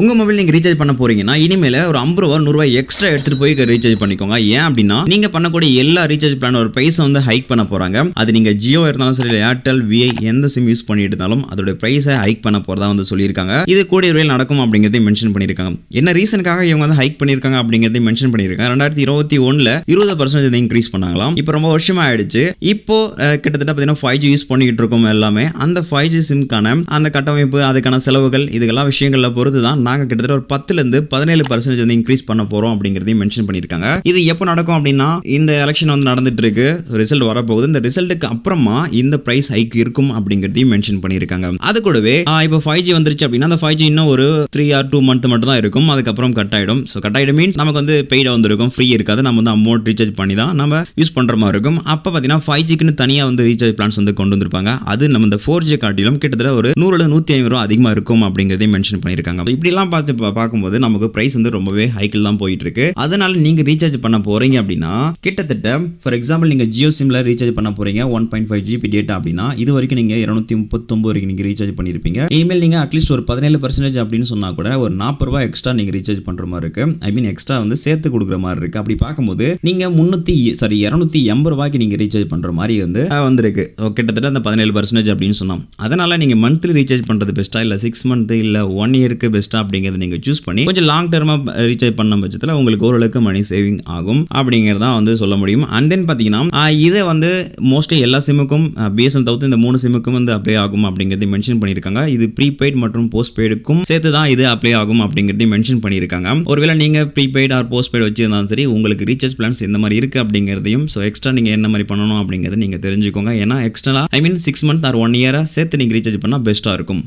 உங்கள் மொபைல் நீங்கள் ரீசார்ஜ் பண்ண போகிறீங்கன்னா இனிமேல் ஒரு ஐம்பது ரூபா நூறுரூவா எக்ஸ்ட்ரா எடுத்துகிட்டு போய் ரீசார்ஜ் பண்ணிக்கோங்க. ஏன் அப்படின்னா நீங்கள் பண்ணக்கூடிய எல்லா ரீசார்ஜ் பிளான் ஒரு பிரைஸ் வந்து ஹைக் பண்ண போகிறாங்க அது நீங்கள் ஜியோ இருந்தாலும் சரி இல்லை ஏர்டெல் விஐ எந்த சிம் யூஸ் பண்ணிட்டு இருந்தாலும் அதோட பிரைஸை ஹைக் பண்ண போகிறதா வந்து சொல்லியிருக்காங்க. இது கூடிய விரைவில் நடக்கும் அப்படிங்கிறதையும் மென்ஷன் பண்ணியிருக்காங்க. என்ன ரீசனுக்காக இவங்க வந்து ஹைக் பண்ணியிருக்காங்க அப்படிங்கிறதையும் மென்ஷன் பண்ணியிருக்காங்க. ரெண்டாயிரத்தி இருபத்தி ஒன்றில் இருபது பர்சன்டேஜ் இன்க்ரீஸ் பண்ணாங்களாம். இப்போ ரொம்ப வருஷமாக ஆயிடுச்சு. இப்போ கிட்டத்தட்ட பார்த்தீங்கன்னா ஃபைவ் ஜி யூஸ் பண்ணிக்கிட்டு இருக்கோம் எல்லாமே. அந்த ஃபைவ் ஜி சிம்க்கான அந்த கட்டமைப்பு அதுக்கான செலவுகள் இதுக்கெல்லாம் விஷயங்களில் பொறுத்து தான் நாங்கள் கிட்டத்தட்ட ஒரு பத்துலேருந்து பதினேழு பர்சன்டேஜ் வந்து இன்க்ரீஸ் பண்ண போகிறோம் அப்படிங்கிறதையும் மென்ஷன் பண்ணியிருக்காங்க. இது எப்போ நடக்கும் அப்படின்னா இந்த எலெக்ஷன் வந்து நடந்துட்டு இருக்கு ரிசல்ட் வரப்போகுது. இந்த ரிசல்ட்டுக்கு அப்புறமா இந்த பிரைஸ் ஹைக் இருக்கும் அப்படிங்கிறதையும் மென்ஷன் பண்ணியிருக்காங்க. அது கூடவே இப்போ ஃபைவ் ஜி வந்துருச்சு அப்படின்னா அந்த ஃபைவ் ஜி இன்னும் ஒரு த்ரீ ஆர் டூ மந்த் மட்டும் தான் இருக்கும். அதுக்கப்புறம் கட் ஆகிடும் ஸோ கட் ஆகிடும் மீன்ஸ் நமக்கு வந்து பெய்டாக வந்திருக்கும். ஃப்ரீ இருக்காது. நம்ம வந்து அமௌண்ட் ரீசார்ஜ் பண்ணி தான் நம்ம யூஸ் பண்ணுற மாதிரி இருக்கும். அப்போ பார்த்தீங்கன்னா ஃபைவ் ஜிக்குன்னு தனியாக வந்து ரீசார்ஜ் பிளான்ஸ் வந்து கொண்டு வந்திருப்பாங்க. அது நம்ம இந்த ஃபோர் ஜி காட்டிலும் கிட்டத்தட்ட ஒரு நூறுல நூற்றி ஐம்பது ரூபா அதிகமாக இருக்கும் அப்படிங்கிறதையும் மென்ஷன் பண்ணியிருக்காங்க. இப்படி இதெல்லாம் பார்த்து பார்க்கும்போது நமக்கு ப்ரைஸ் வந்து ரொம்பவே ஹைக்கில் தான் போயிட்டு இருக்கு அதனால நீங்கள் ரீசார்ஜ் பண்ண போறீங்க அப்படின்னா கிட்டத்தட்ட ஃபார் எக்ஸாம்பிள் நீங்கள் ஜியோ சிம்ல ரீசார்ஜ் பண்ண போறீங்க one point five GB data அப்படின்னா இது வரைக்கும் நீங்கள் இரநூத்தி முப்பத்தொம்பது வரைக்கும் நீங்கள் ரீசார்ஜ் பண்ணியிருப்பீங்க இனிமேல் நீங்கள் அட்லீஸ்ட் ஒரு பதினேழு பர்சன்டேஜ் அப்படின்னு சொன்னா கூட ஒரு நாற்பது ரூபாய் எக்ஸ்ட்ரா நீங்கள் ரீசார்ஜ் பண்ணுற மாதிரி இருக்கு. ஐ மீன் எக்ஸ்ட்ரா வந்து சேர்த்து கொடுக்குற மாதிரி இருக்கு. அப்படி பார்க்கும்போது நீங்கள் முன்னூத்தி சாரி இரநூத்தி எண்பது ரூபாய்க்கு நீங்கள் ரீசார்ஜ் பண்ணுற மாதிரி வந்து வந்திருக்கு. கிட்டத்தட்ட அந்த பதினேழு பர்சன்டேஜ் அப்படின்னு சொன்னோம். அதனால நீங்கள் மந்த்லி ரீசார்ஜ் பண்ணுறது பெஸ்ட்டா இல்லை சிக்ஸ் மந்த் இல்லை ஒன் இயருக்கு பெஸ்ட்டா அப்படிங்கிறத நீங்கள் சூஸ் பண்ணி கொஞ்சம் லாங் டர்மாக ரீசார்ஜ் பண்ண பட்சத்தில் உங்களுக்கு ஓரளவுக்கு மணி சேவிங் ஆகும் அப்படிங்கிறதான் வந்து சொல்ல முடியும். அண்ட் தென் பார்த்தீங்கன்னா இதை வந்து மோஸ்ட்லி எல்லா சிம்முக்கும் பிஎஸ்என் தவிர்த்து இந்த மூணு சிம்முக்கும் வந்து அப்ளை ஆகும் அப்படிங்கிறதை மென்ஷன் பண்ணியிருக்காங்க. இது ப்ரீபெய்ட் மற்றும் போஸ்ட் பெய்டுக்கும் சேர்த்து தான் இது அப்ளை ஆகும் அப்படிங்கிறதையும் மென்ஷன் பண்ணியிருக்காங்க. ஒருவேளை நீங்கள் ப்ரீபெய்ட் ஆர் போஸ்ட் பெய்டு வச்சிருந்தாலும் சரி உங்களுக்கு ரீசார்ஜ் பிளான்ஸ் இந்த மாதிரி இருக்குது அப்படிங்கிறதையும் ஸோ எக்ஸ்ட்ரா நீங்கள் என்ன மாதிரி பண்ணணும் அப்படிங்கிறத நீங்கள் தெரிஞ்சுக்கோங்க. ஏன்னா extra I mean six month or one இயராக சேர்த்து நீங்கள் ரீசார்ஜ் பண்ணால் பெஸ்ட்டாக இருக்கும்.